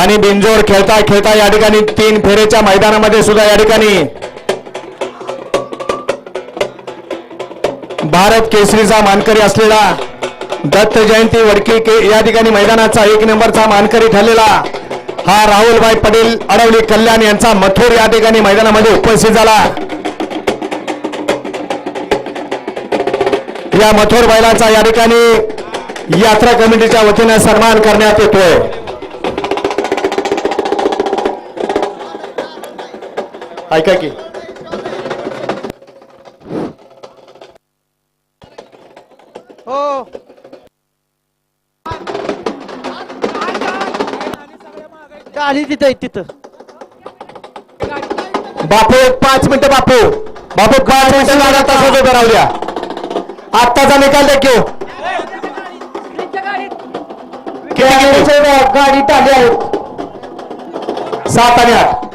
आणि बिंजोर खेळता खेळता या ठिकाणी तीन फेरेच्या मैदानामध्ये सुद्धा या ठिकाणी. भारत केसरीचा मानकरी असलेला दत्त जयंती वडकी के या ठिकाणी मैदानाचा एक नंबरचा मानकरी ठरलेला हा राहुलभाई पटेल अडवली कल्याण यांचा मथुर या ठिकाणी मैदानामध्ये उपस्थित झाला. या मथुर बैलाचा या ठिकाणी यात्रा कमिटीच्या वतीने सन्मान करण्यात येतोय. ऐका की. हो. गाडी तिथं आहे तिथं. बापू एक पाच मिनिटं बापू. बापू पाच मिनिटं जागा तसंच उभं राहू द्या. आत्ताचा निकाल द्या घेऊ किती किती? गाडी टाली आहेत सात आणि आठ.